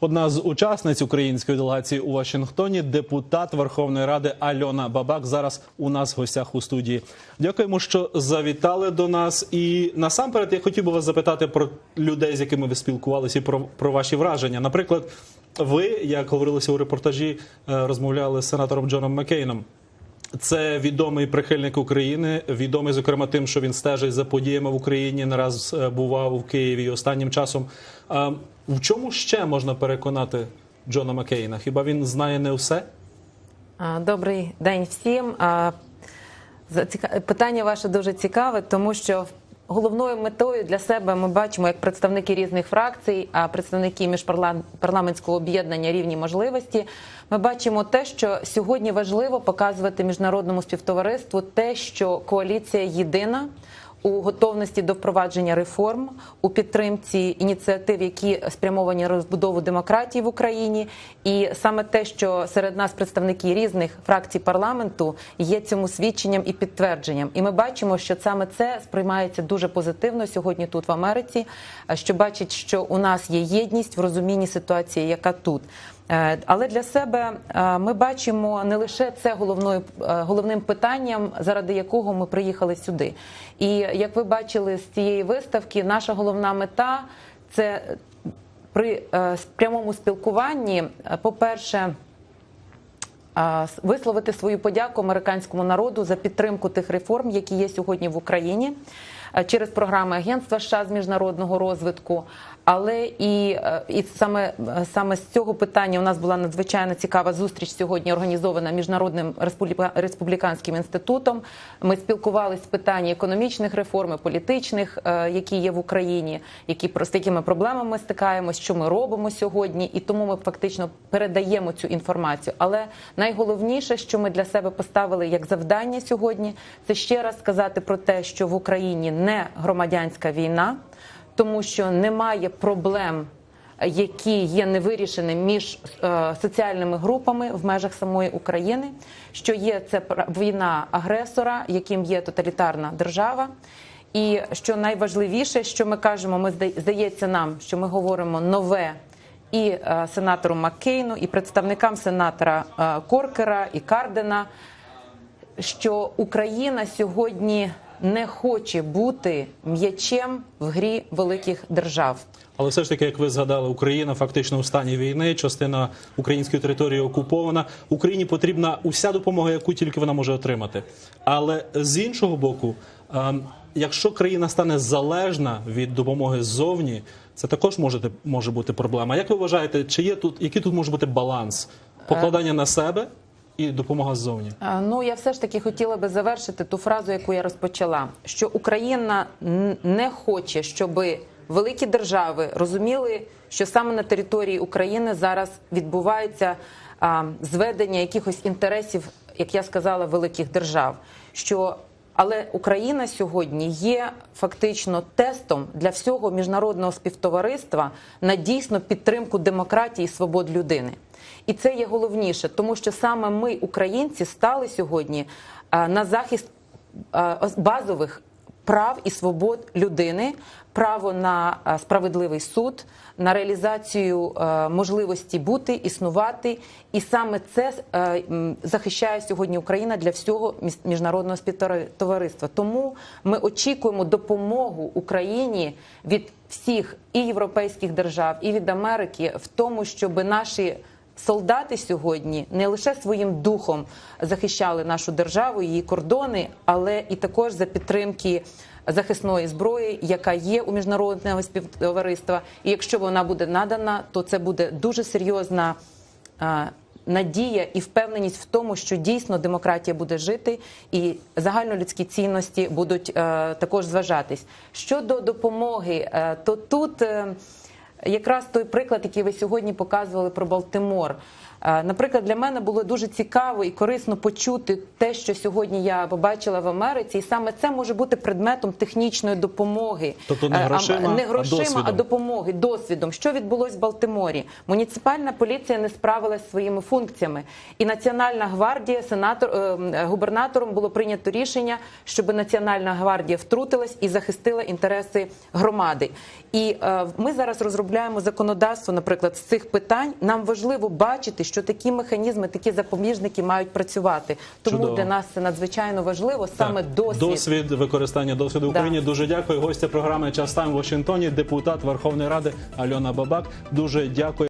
Одна з учасниць української делегації у Вашингтоні, депутат Верховної Ради Альона Бабак, зараз у нас в гостях у студії. Дякуємо, що завітали до нас. І насамперед я хотів би вас запитати про людей, з якими ви спілкувалися, і про, про ваші враження. Наприклад, ви, як говорилося у репортажі, е, розмовляли з сенатором Джоном Маккейном. Це відомий прихильник України, відомий зокрема тим, що він стежить за подіями в Україні. Нараз е, бував у Києві останнім часом. В чому ще можна переконати Джона Маккейна? Хіба він знає не все? Добрий день всім. Питання ваше дуже цікаве, тому що головною метою для себе ми бачимо як представники різних фракцій, а представники міжпарламентського об'єднання рівні можливості. Ми бачимо те, що сьогодні важливо показувати міжнародному співтовариству те, що коаліція єдина у готовності до впровадження реформ у підтримці ініціатив, які спрямовані розбудову демократії в Україні, і саме те, що серед нас представники різних фракцій парламенту є цьому свідченням і підтвердженням. І ми бачимо, що саме це сприймається дуже позитивно сьогодні тут в Америці, що бачить, що у нас є єдність в розумінні ситуації, яка тут. Е, Але для себе е, ми бачимо не лише це головною е, головним питанням, заради якого ми приїхали сюди. І як ви бачили з цієї виставки, наша головна мета це при прямому спілкуванні, по-перше, висловити свою подяку американському народу за підтримку тих реформ, які є сьогодні в Україні через програми Агентства США з міжнародного розвитку. Але і, е, і саме, е, саме з цього питання у нас була надзвичайно цікава зустріч сьогодні, організована міжнародним республіка- республіканським інститутом. Ми спілкувалися з питань економічних реформ, політичних, е, які є в Україні, які з якими проблемами ми стикаємось, що ми робимо сьогодні, і тому ми фактично передаємо цю інформацію. Але найголовніше, що ми для себе поставили як завдання сьогодні, це ще раз сказати про те, що в Україні не громадянська війна, тому що немає проблем. Які є невирішеними між е, соціальними групами в межах самої України, що є це війна агресора, яким є тоталітарна держава, і що найважливіше, що ми кажемо, ми здається нам, що ми говоримо нове і е, сенатору Маккейну, і представникам сенатора е, Коркера і Кардена, що Україна сьогодні не хоче бути м'ячем в грі великих держав. Але все ж таки, як ви згадали, Україна фактично у стані війни, частина української території окупована. Україні потрібна уся допомога, яку тільки вона може отримати. Але з іншого боку, ем, якщо країна стане залежна від допомоги ззовні, це також може, може бути проблема. Як ви вважаєте, чи є тут який тут може бути баланс покладання на себе і допомога ззовні? Ну я все ж таки хотіла би завершити ту фразу, яку я розпочала: що Україна не хоче, щоб великі держави розуміли, що саме на території України зараз відбувається зведення якихось інтересів, як я сказала, великих держав. Що але Україна сьогодні є фактично тестом для всього міжнародного співтовариства на дійсну підтримку демократії і свобод людини. І це є головніше, тому що саме ми, українці, стали сьогодні на захист базових прав і свобод людини, право на справедливий суд, на реалізацію можливості бути, існувати. І саме це е, захищає сьогодні Україна для всього міжнародного співтовариства. Тому ми очікуємо допомогу Україні від всіх і європейських держав, і від Америки в тому, щоб наші солдати сьогодні не лише своїм духом захищали нашу державу, її кордони, але і також за підтримки захисної зброї, яка є у міжнародного співтовариства. І якщо вона буде надана, то це буде дуже серйозна. Надія і впевненість в тому, що дійсно демократія буде жити, і загальнолюдські цінності будуть е, також зважатись. Щодо допомоги, е, то тут е, якраз той приклад, який ви сьогодні показували про Балтимор. Е, Наприклад, для мене було дуже цікаво і корисно почути те, що сьогодні я побачила в Америці, і саме це може бути предметом технічної допомоги. Тобто не Е, а- грошима, не а грошима, а досвідом. допомоги, досвідом. Що відбулось в Балтиморі? Муніципальна поліція не справилась зі своїми функціями, і Національна гвардія, сенатор е, губернатором було прийнято рішення, щоб Національна гвардія втрутилась і захистила інтереси громади. І ми зараз розробляємо законодавство, наприклад, з цих питань, нам важливо бачити, що такі механізми, такі запобіжники мають працювати. Тому Чудово. для нас це надзвичайно важливо саме Так, досвід. досвід використання досвіду в Да. Україні. Дуже дякую. Гостя програми Час Тайм в Вашингтоні, депутат Верховної Ради Альона Бабак. Дуже дякую.